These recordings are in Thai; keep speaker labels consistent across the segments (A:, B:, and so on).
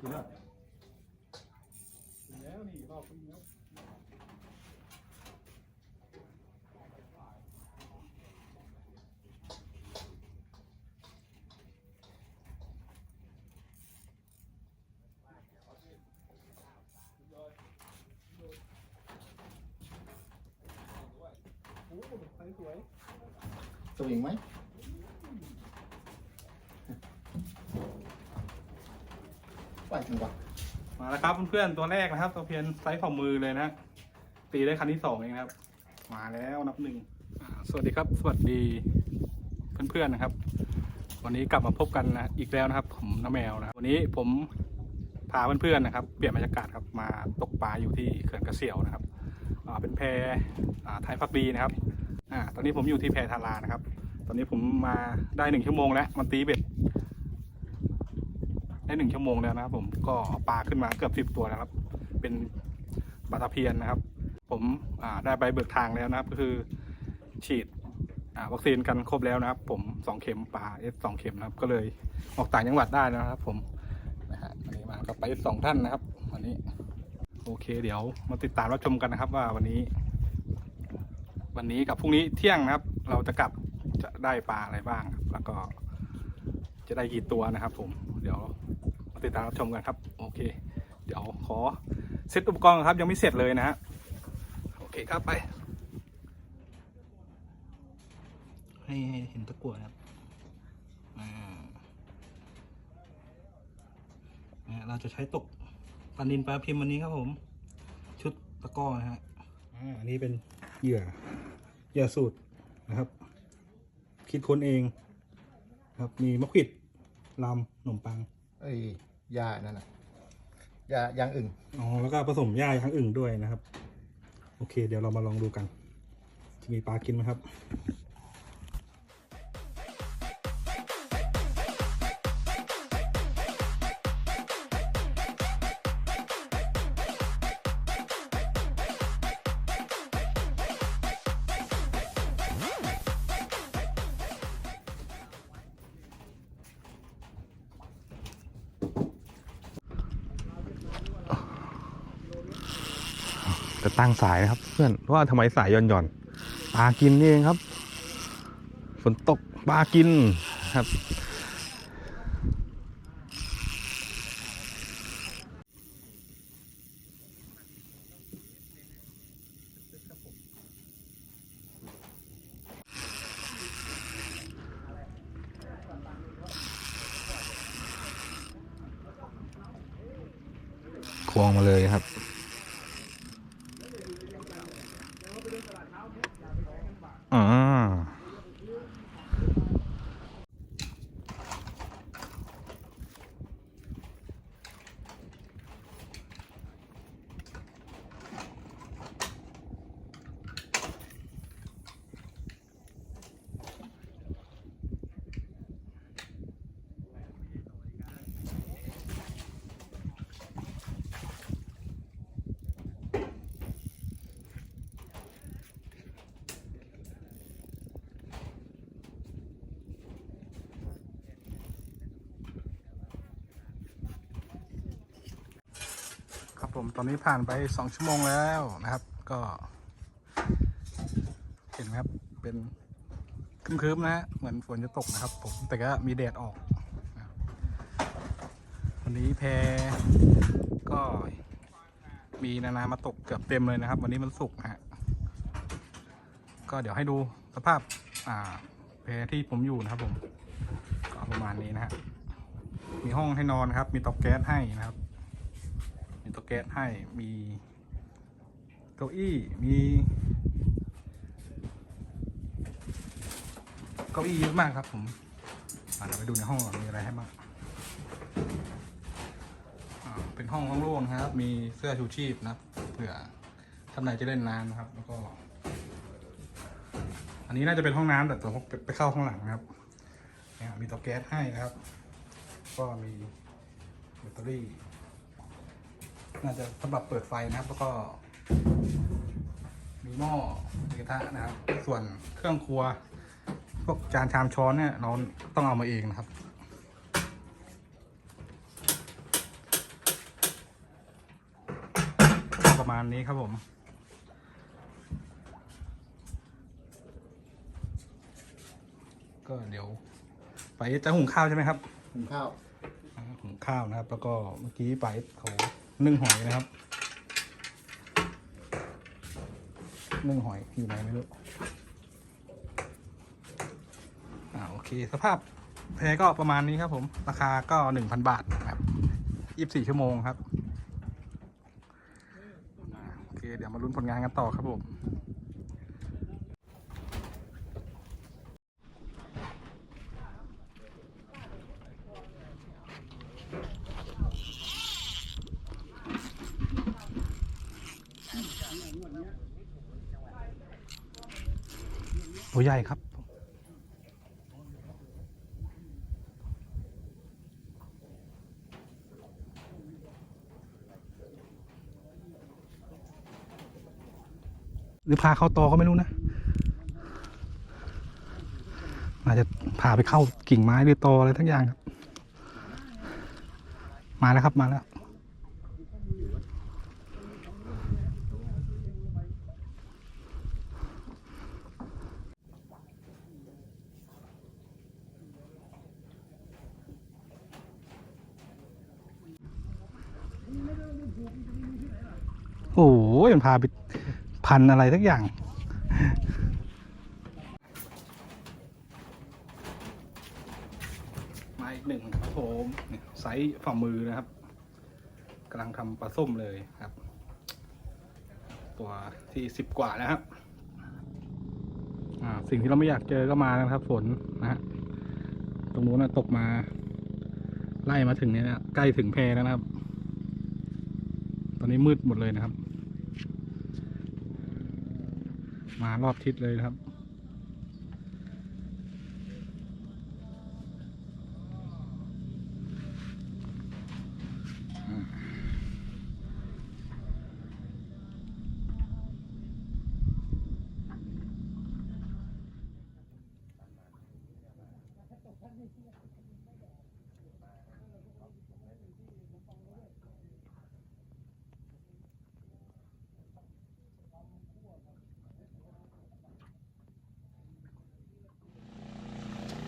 A: กินแล้ว
B: กินแล้วนี่รอบนี้แล้วโอ้โหไฟสวย
A: สวิงไหม หวจังหวะ
B: มาแล้วครับเพื่อนๆตัวแรกนะครับตัวเพียนไซส์ฝ่ามือเลยนะตีได้คันที่สองเองนะครับ มาแล้วนับหนึ่งสวัสดีครับ สวัสดีเพื่อนๆนะครับ วันนี้กลับมาพบกันนะอีกแล้วนะครับ ผมน้าแมวนะวันนี้ผมพาเพื่อนๆนะครับ เปลี่ยนบรรยากาศครับมาตกปลาอยู่ที่เขื่อนกระเสียวนะครับเป็นแพไทยพักดีนะครับอตอนนี้ผมอยู่ที่แพทารานะครับ ตอนนี้ผมมาได้หนึ่งชั่วโมงแล้วมันตีเบ็ด ได้หนึ่งชั่วโมงแล้วนะครับ ผมก็ปลาขึ้นมาเกือบสิบ10ตัวแล้วครับ เป็นปลาตะเพียนนะครับ ผมได้ใบเบิกทางแล้วนะครับ ก็คือฉีดวัคซีนกันครบแล้วนะครับ ผมสองเข็มปลาเอสสองเข็มนะครับ ก็เลยออกต่างจังหวัดได้นะครับ ผมนะฮะวันนี้มากับไปสองท่านนะครับวันนี้ โอเค เดี๋ยวมาติดตามรับชมกันนะครับ ว่าวันนี้ วันนี้กับพรุ่งนี้เที่ยงนะครับ เราจะกลับจะได้ปลาอะไรบ้างครับแล้วก็จะได้กี่ตัวนะครับ ผมเดี๋ยว ติดตามรับชมกันครับ โอเค เดี๋ยวขอเซตอุปกรณ์ก่อนครับ ยังไม่เสร็จเลยนะฮะ โอเคครับไป ให้ให้เห็นตะกั่วนะครับอ่าอ่าเราจะใช้ตกปลานินปลาพิมพ์วันนี้ครับผม ชุดตะกร้อนะฮะอ่าอันนี้เป็นเหยื่อเหยื่อสูตรนะครับ คิดค้นเอง ครับมีมะขวิดลำขนมปัง
A: เอ้ ยยานั่นน่ะยายางอึ่ง
B: อ๋อแล้วก็ผสมหญ้าทั้งอื่นด้วยนะครับ โอเค เดี๋ยวเรามาลองดูกัน จะมีปลากินไหมครับ
C: ตั้งสายนะครับ เพื่อนว่าทำไมสายหย่อนหย่อนปลากินนี่เองครับ ฝนตกปลากินครับ ควงมาเลยครับ อ่า
B: ครับ ผมตอนนี้ผ่านไปสองชั่วโมงแล้วนะครับ ก็ เห็นไหมครับเป็นครึ้มๆนะฮะเหมือนฝนจะตกนะครับ ผมแต่ก็มีแดดออก วันนี้แพก็มีนานามาตกเกือบเต็มเลยนะครับ วันนี้มันสุกนะฮะก็เดี๋ยวให้ดูสภาพอ่าแพที่ผมอยู่นะครับผมก็ประมาณนี้นะฮะมีห้องให้นอนครับ มีเตาแก๊สให้นะครับ มีเตาแก๊สให้มีเก้าอี้มีเก้าอี้เยอะมากครับผมเดี๋ยวไปดูในห้องก่อนมีอะไรให้บ้างเป็นห้องโล่งๆครับ มีเสื้อชูชีพนะเผื่อท่านใดจะเล่นน้ำนะครับ แล้วก็ อันนี้น่าจะเป็นห้องน้ำแต่ผมไปเข้าข้างหลังนะครับเนี่ยมีเตาแก๊สให้นะครับ ก็มีแบตเตอรี่ น่าจะสำหรับเปิดไฟนะครับ แล้วก็ มีหม้อมีกระทะนะครับ ส่วนเครื่องครัว พวกจานชามช้อนเนี่ยเราต้องเอามาเองนะครับประมาณนี้ครับผมก็เดี๋ยว ไปจะหุงข้าวใช่ไหมครับ
A: หุงข้าว
B: อ่าหุงข้าวนะครับ แล้วก็เมื่อกี้ไปเขา นึ่งหอยนะครับ นึ่งหอยอยู่ไหนไม่รู้อ่าโอเค สภาพแพก็ประมาณนี้ครับผม ราคาก็หนึ่งพันบาทครับยี่สิบสี่ชั่วโมงครับอโอเค เดี๋ยวมาลุ้นผลงานกันต่อครับผม ตัวใหญ่ครับ หรือพาเข้าตอก็ไม่รู้นะ อาจจะพาไปเข้ากิ่งไม้หรือตออะไรทั้งอย่างครับ มาแล้วครับมาแล้ว โอ้โหมัน พาไปพันอะไรทักอย่าง มาอีกหนึ่งครับผมเนี่ยไซส์ฝ่ามือนะครับกำลังทำปลาส้มเลยครับ ตัวที่สิบกว่าแล้วครับอ่าสิ่งที่เราไม่อยากเจอก็มาแล้วนะครับ ฝนนะฮะตรงนู้นนะตกมา ไล่มาถึงเนี่ยนะใกล้ถึงแพแล้วนะครับ ตอนนี้มืดหมดเลยนะครับ มารอบทิศเลยครับ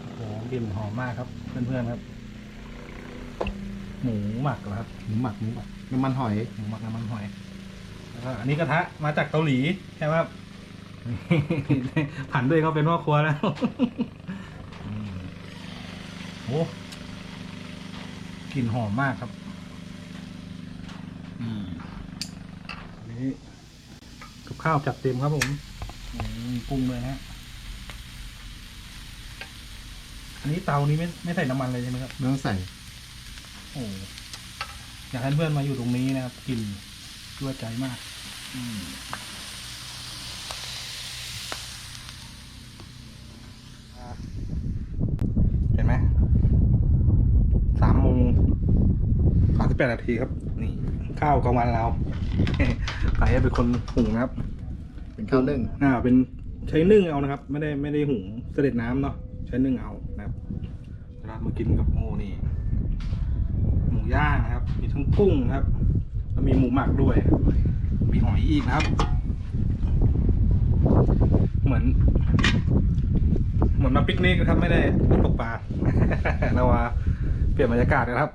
B: โอ้โห กลิ่นหอมมากครับ เพื่อนๆครับ หมูหมักเหรอครับ
A: หมูหมักหมูหมักน้ำมันหอย
B: หมูหมักน้ำมันหอยแล้วก็อันนี้กระทะมาจากเกาหลีใช่ไหมครับ ผันด้วยเขาเป็นพ่อครัวแล้วอืมโอ้กลิ่นหอมมากครับอืมอันนี้กับข้าวจัดเต็มครับผมอืมมีกุ้งเลยฮะ อันนี้เตานี้ไม่ไม่ใส่น้ำมันเลยใช่ไหมครับ
A: ไม่ต้องใส่
B: โอ้อยากให้เพื่อนมาอยู่ตรงนี้นะครับกลิ่นยั่วใจมาก อืมเห็นไหมสามโมงสามสิบแปดนาทีครับ นี่ ข้าวกลางวันเราใครเป็นคนหุงนะครับ
A: เป็นข้าวนึ่ง
B: อ่า เป็นใช้นึ่งเอานะครับ ไม่ได้ไม่ได้หุงเสด็จน้ำเนาะใช้นึ่งเอานะครับเวลา มากินกับโอ้นี่หมูย่างนะครับ มีทั้งกุ้งนะครับ แล้วมีหมูหมักด้วย มีหอยอีกนะครับ เหมือน เหมือนมาปิกนิกนะครับ ไม่ได้มาตกปลาเรามาเปลี่ยนบรรยากาศกันครับ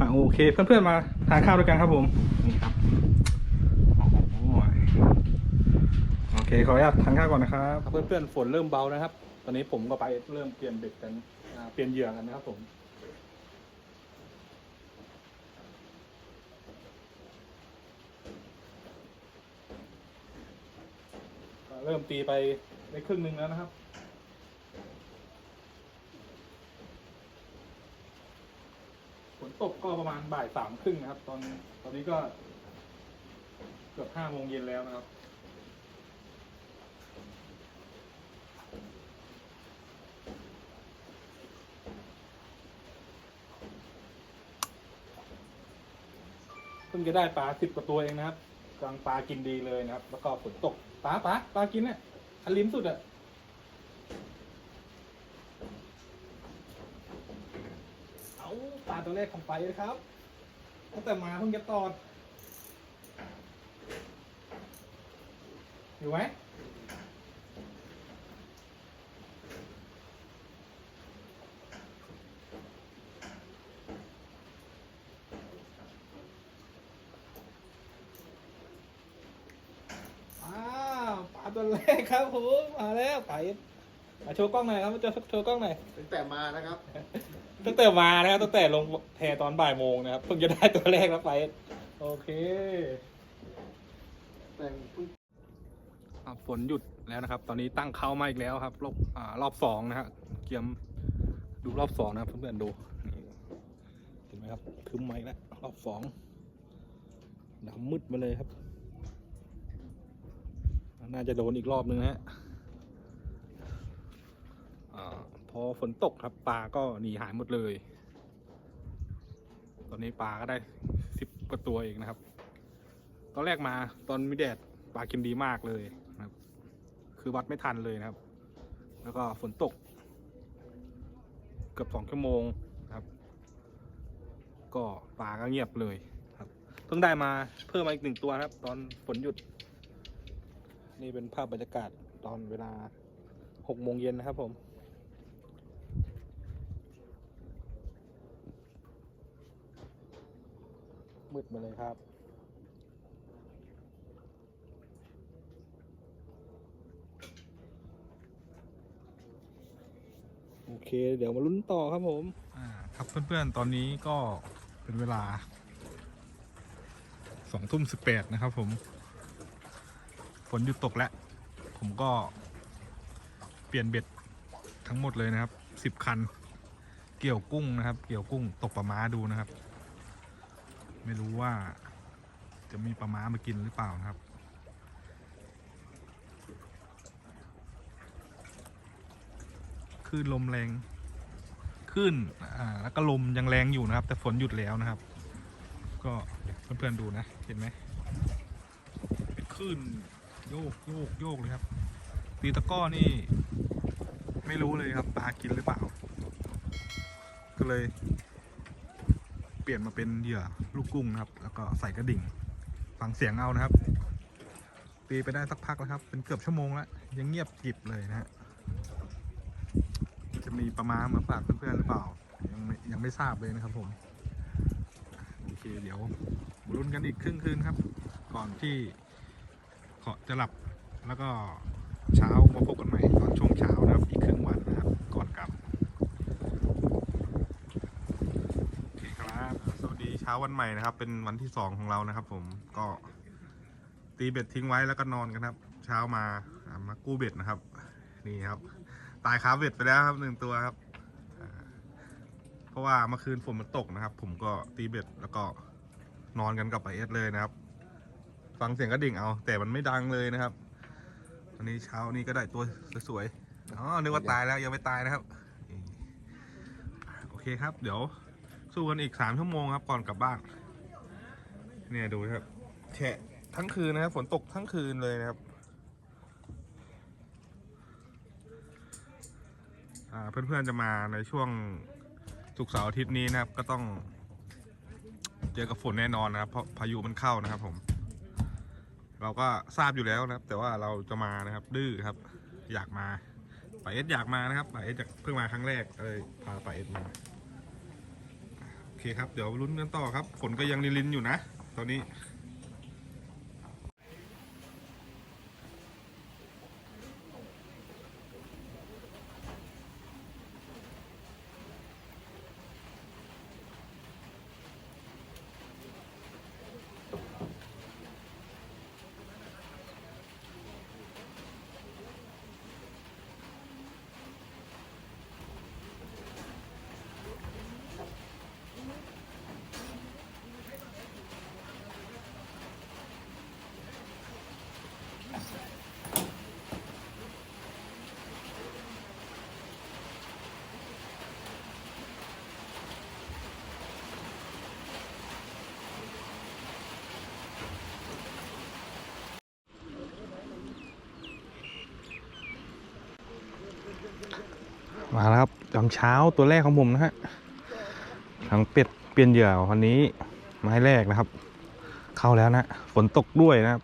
B: อะโอเค เพื่อนๆมาทานข้าวด้วยกันครับผมนี่ครับโอ้โหโอเคขออนุญาตทานข้าวก่อนนะครับเพื่อนๆฝนเริ่มเบานะครับ ตอนนี้ผมกับไปเริ่มเปลี่ยนเบ็ดกัน เปลี่ยนเหยื่อกันนะครับผมเริ่มตีไปได้ครึ่งหนึ่งแล้วนะครับ ฝนตกก็ประมาณบ่ายสามครึ่งนะครับ ตอนตอนนี้ก็เกือบห้าโมงเย็นแล้วนะครับ พิ่งจะได้ปลาสิบกว่าตัวเองนะครับกลางปลากินดีเลยนะครับ แล้วก็ฝนตกปลาปลาปลากินเนี่ยอันลิมสุดอะเอาปลาตัวแรกของไปเลยครับตั้งแต่มาเพิ่งจะตอดอยู่ไหม ครับผมมาแล้วไปมาโชว์กล้องหน่อยครับมาโชว์โชว์กล้องหน่อย
A: ตั้งแต่มานะครับ
B: ตั้งแต่มานะครับตั้งแต่ลงแพตอนบ่ายโมงนะครับเพิ่งจะได้ตัวแรกแล้วไปโอเค
A: แต่งเพิ่ง
B: ฝนหยุดแล้วนะครับ ตอนนี้ตั้งเขามาอีกแล้วครับ รอบอ่ารอบสองนะฮะเกียมดูรอบสองนะครับเพื่อนๆดูนี่เห็นไหมครับคึ้มมาอีกแล้วรอบสองดำมืดมาเลยครับ น่าจะโดนอีกรอบนึงนะฮะอาพอฝนตกครับปลาก็หนีหายหมดเลย ตอนนี้ปลาก็ได้สิบกว่าตัวเองนะครับ ตอนแรกมาตอนมีแดดปลากินดีมากเลยนะครับ คือวัดไม่ทันเลยนะครับ แล้วก็ฝนตก เกือบสองชั่วโมงนะครับ ก็ปลาก็เงียบเลยครับ เพิ่งได้มาเพิ่มมาอีกหนึ่งตัวครับ ตอนฝนหยุด นี่เป็นภาพบรรยากาศตอนเวลาหกโมงเย็นนะครับผมมืดมาเลยครับ โอเค เดี๋ยวมาลุ้นต่อครับผม อ่า ครับเพื่อนๆ ตอนนี้ก็เป็นเวลาสองทุ่มสิบแปดนะครับผม ฝนหยุดตกแล้ว ผมก็เปลี่ยนเบ็ดทั้งหมดเลยนะครับสิบคัน เกี่ยวกุ้งนะครับ เกี่ยวกุ้งตกปลาม้าดูนะครับ ไม่รู้ว่าจะมีปลาม้ามากินหรือเปล่านะครับ คลื่นลมแรง คลื่นอ่าแล้วก็ลมยังแรงอยู่นะครับ แต่ฝนหยุดแล้วนะครับ ก็เพื่อนๆดูนะ เห็นไหมเป็นคลื่น โยกโยกโยกเลยครับตีตะก้อนี่ ไม่รู้เลยครับปลากินหรือเปล่า ก็เลย เปลี่ยนมาเป็นเหยื่อลูกกุ้งนะครับ แล้วก็ใส่กระดิ่ง ฟังเสียงเอานะครับ ตีไปได้สักพักแล้วครับ เป็นเกือบชั่วโมงแล้วยังเงียบกริบเลยนะฮะจะมีประมาณมาฝากเพื่อนๆหรือเปล่า ยังไม่ยังไม่ทราบเลยนะครับผมโอเคเดี๋ยวมาลุ้นกันอีกครึ่งคืนครับ ก่อนที่ ขาจะหลับแล้วก็เช้ามาพบกันใหม่ตอนช่วงเช้านะครับ อีกครึ่งวันนะครับ ก่อนกลับ โอเคครับ สวัสดีเช้าวันใหม่นะครับ เป็นวันที่สองของเรานะครับผมก็ตีเบ็ดทิ้งไว้แล้วก็นอนกันครับ เช้ามามากู้เบ็ดนะครับ นี่ครับ ตายคาเบ็ดไปแล้วครับหนึ่งตัวครับเพราะว่าเมื่อคืนฝนมันตกนะครับ ผมก็ตีเบ็ดแล้วก็นอนกันกับไปเอสเลยนะครับ ฟังเสียงกระดิ่งเอา แต่มันไม่ดังเลยนะครับวันนี้เช้านี้ก็ได้ตัวสวยๆอ๋อนึกว่าตายแล้วยังไม่ตายนะครับ โอเคครับ เดี๋ยวสู้กันอีกสามชั่วโมงครับ ก่อนกลับบ้านเนี่ยดูนะครับแฉะทั้งคืนนะครับฝนตกทั้งคืนเลยนะครับเพื่อนๆจะมาในช่วงศุกเสาร์อาทิตย์นี้นะครับ ก็ต้องเจอกับฝนแน่นอนนะครับ เพราะพายุมันเข้านะครับผม เราก็ทราบอยู่แล้วนะครับ แต่ว่าเราจะมานะครับ ดื้อครับ อยากมาป่าเอสอยากมานะครับป่าเอสเพิ่งมาครั้งแรกเลยพาป่าเอสมาโอเคครับ เดี๋ยวลุ้นกันต่อครับ ฝนก็ยังลินๆอยู่นะ ตอนนี้ มาแล้วครับตอนเช้าตัวแรกของผมนะฮะถังเป็ดเปลี่ยนเหยื่อวันนี้ไม้แรกนะครับ เข้าแล้วนะฝนตกด้วยนะครับ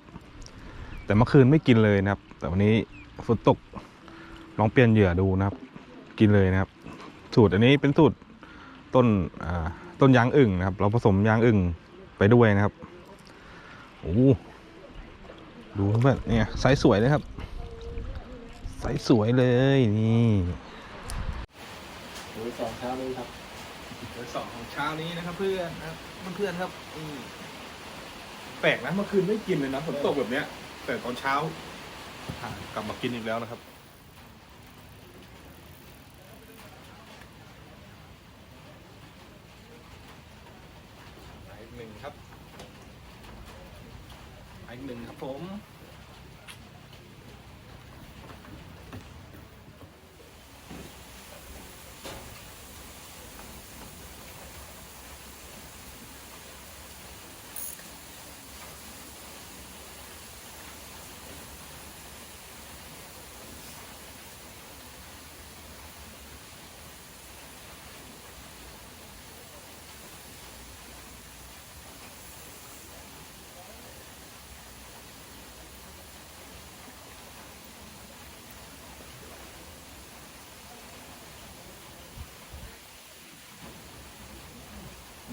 C: แต่เมื่อคืนไม่กินเลยนะครับ แต่วันนี้ฝนตกลองเปลี่ยนเหยื่อดูนะครับ กินเลยนะครับ สูตรอันนี้เป็นสูตรต้นอ่าต้นยางอึ่งนะครับ เราผสมยางอึ่งไปด้วยนะครับโอ้ดูเพื่อนเนี่ยไซส์สวยเลยครับไซส์สวยเลยนี่
A: โอ้ยสองเช้าเลยครับ
B: เบอร์สองของเช้านี้นะครับ เพื่อนนะครับเพื่อนๆครับอืมแปลกนะเมื่อคืนไม่กินเลยนะฝนตกแบบเนี้ย แต่ตอนเช้าอ่ากลับมากินอีกแล้วนะครับ อีกหนึ่งครับอีกหนึ่งครับผม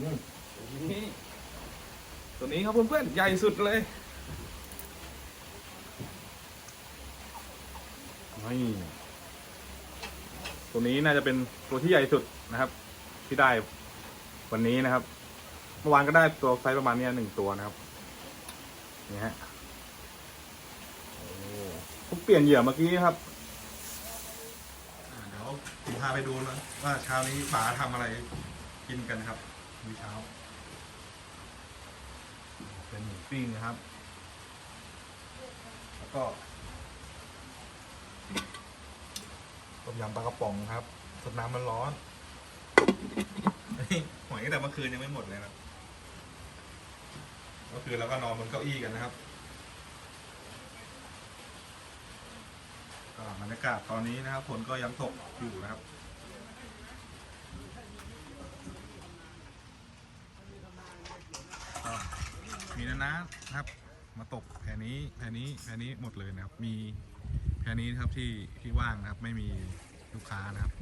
B: นี่ตัวนี้ครับเพื่อนๆใหญ่สุดเลยนี่ตัวนี้น่าจะเป็นตัวที่ใหญ่สุดนะครับ ที่ได้วันนี้นะครับ เมื่อวานก็ได้ตัวไซส์ประมาณนี้หนึ่งตัวนะครับนี่ฮะผมเปลี่ยนเหยื่อเมื่อกี้ครับเดี๋ยวผมพาไปดูนะว่าเช้านี้ป๋าทำอะไรกินกันครับ มื้อเช้า เป็นหมูปิ้งนะครับ แล้วก็ต้มยำปลากระป๋องครับสดน้ำมันร้อนหอยตั้งแต่เมื่อคืนยังไม่หมดเลยนะเมื่อคืนเราก็นอนบนเก้าอี้กันนะครับบรรยากาศตอนนี้นะครับฝนก็ยังตกอยู่นะครับ ก็มี นะครับ มาตกแพรนี้แพรนี้แพรนี้หมดเลยนะครับ มีแพรนี้นะครับที่ที่ว่างนะครับ ไม่มีลูกค้านะครับ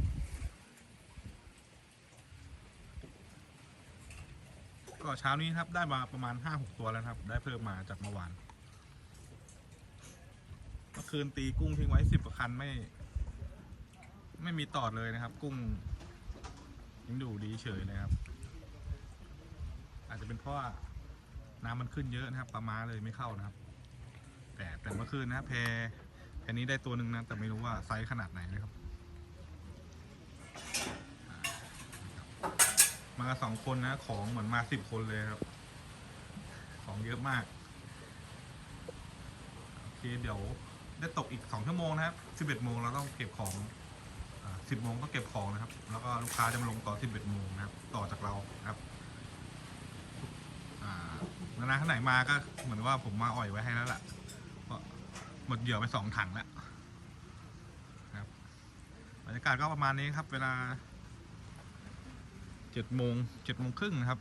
B: ก็เช้านี้ครับได้มาประมาณห้าหกตัวแล้วครับ ได้เพิ่มมาจากเมื่อวานเมื่อคืนตีกุ้งทิ้งไว้สิบกว่าคันไม่ ไม่มีตอดเลยนะครับ กุ้งยังดูดีเฉยเลยครับ อาจจะเป็นเพราะ น้ำมันขึ้นเยอะนะครับปลาม้าเลยไม่เข้านะครับ แต่แต่เมื่อคืนนะครับแพแพนี้ได้ตัวหนึ่งนะแต่ไม่รู้ว่าไซส์ขนาดไหนนะครับ มาสองคนนะ ของเหมือนมาสิบคนเลยครับ ของเยอะมากโอเคเดี๋ยวได้ตกอีกสองชั่วโมงนะครับสิบเอ็ดโมงเราต้องเก็บของสิบโมงก็เก็บของนะครับ แล้วก็ลูกค้าจะมาลงต่อสิบเอ็ดโมงนะครับ ต่อจากเรานะครับ นานๆข้างไหนมาก็เหมือนว่าผมมาอ่อยไว้ให้แล้วล่ะเพราะหมดเหยื่อไปสองถังแล้วครับบรรยากาศก็ประมาณนี้ครับ เวลาเจ็ดโมงเจ็ดโมงครึ่งนะครับ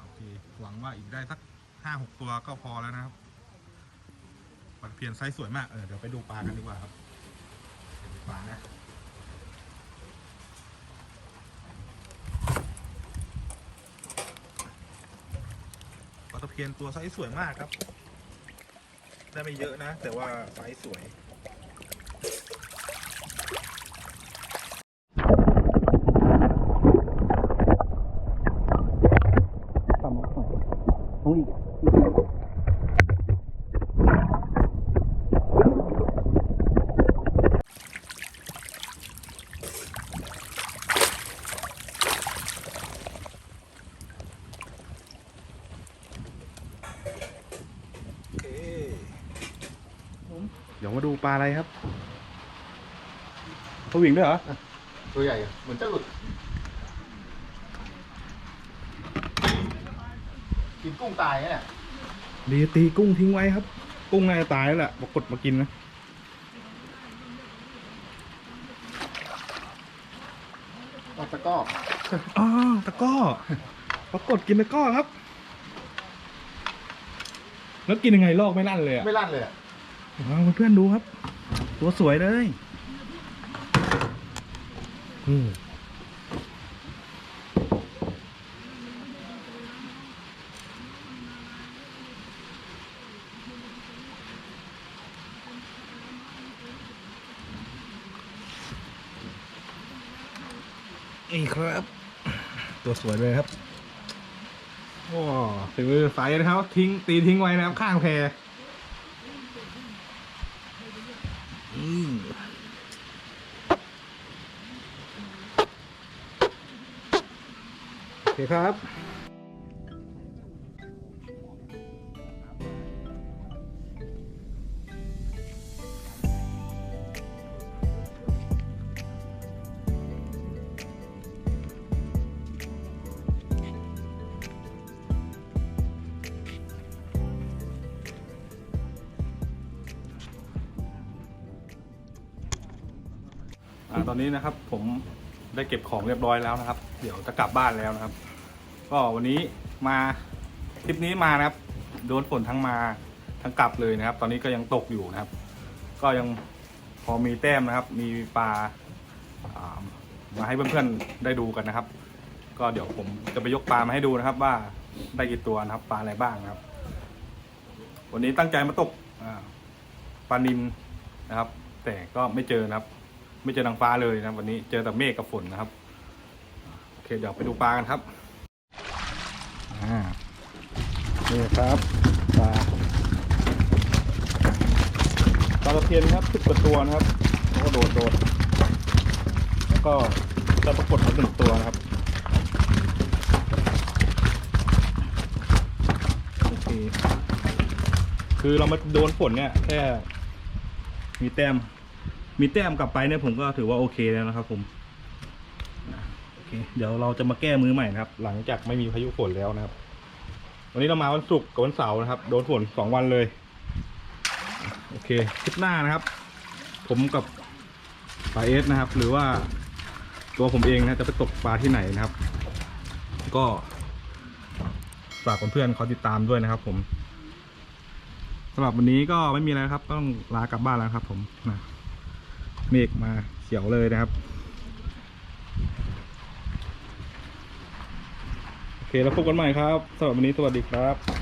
B: โอเคหวังว่าอีกได้สักห้าหกตัวก็พอแล้วนะครับปลาตะเพียนไซส์สวยมากเออเดี๋ยวไปดูปลากันดีกว่าครับปลานะ ปลาตะ เพียนตัวไซส์สวยมากครับ ได้ไม่เยอะนะ แต่ว่าไซส์สวย ดี๋ยวมาดูปลาอะไรครับเขาวิ่งด้วยเหรอ
A: ตัวใหญ่อะเหมือนจะหลุดกินกุ้งตายนะเนี่ย
B: ดีตีกุ้งทิ้งไว้ครับ กุ้งน่าจะตายแล้วแหละปรากฏมากินนะ
A: ปลาตะกร้อ
B: อ๋อตะกร้อปรากฏกินตะกร้อครับ แล้วกินยังไงลอกไม่ลั่นเลยอะ
A: ไม่ลั่นเลยอะ
B: เอาเพื่อนๆดูครับ ตัวสวยเลยอืมนี่ครับ ตัวสวยเลยครับโอ้ฝีมือสายนะครับ ทิ้งตีทิ้งไว้นะครับ ข้างแพ โอเครับตอนนี้นะครับผมได้เก็บของเรียบร้อยแล้วนะครับ เดี๋ยวจะกลับบ้านแล้วนะครับ ก็วันนี้มาทริปนี้มานะครับ โดนฝนทั้งมาทั้งกลับเลยนะครับ ตอนนี้ก็ยังตกอยู่นะครับ ก็ยังพอมีแต้มนะครับ มีปลาามาให้เพื่อนๆได้ดูกันนะครับ ก็เดี๋ยวผมจะไปยกปลามาให้ดูนะครับ ว่าได้กี่ตัวนะครับปลาอะไรบ้างนะครับ วันนี้ตั้งใจมาตกาปลานินนะครับ แต่ก็ไม่เจอนะครับ ไม่เจอนางฟ้าเลยนะวันนี้เจอแต่เมฆกับฝนนะครับโอเคเดี๋ยวไปดูปลากันครับอ่า นี่ครับปลาปลาตะเพียนครับสิบกว่าตัวนะครับแล้วก็โดดโดดแล้วก็จะปรากฏมาหนึ่งตัวนะครับโอเคคือเรามาโดนฝนเนี่ยแค่มีแต้ม มีแต้มกลับไปเนี่ยผมก็ถือว่าโอเคแล้วนะครับ ผมโอเคเดี๋ยวเราจะมาแก้มือใหม่นะครับ หลังจากไม่มีพายุฝนแล้วนะครับ วันนี้เรามาวันศุกร์กับวันเสาร์นะครับ โดนฝนสองวันเลย โอเคคลิปหน้านะครับ ผมกับปลาเอสนะครับ หรือว่าตัวผมเองนะจะไปตกปลาที่ไหนนะครับ ก็ฝากเพื่อนๆเขาติดตามด้วยนะครับ ผมสำหรับวันนี้ก็ไม่มีอะไรครับ ต้องลากลับบ้านแล้วครับ ผมนะเมฆมาเขียวเลยนะครับ โอเค แล้วพบกันใหม่ครับสำหรับวันนี้สวัสดีครับ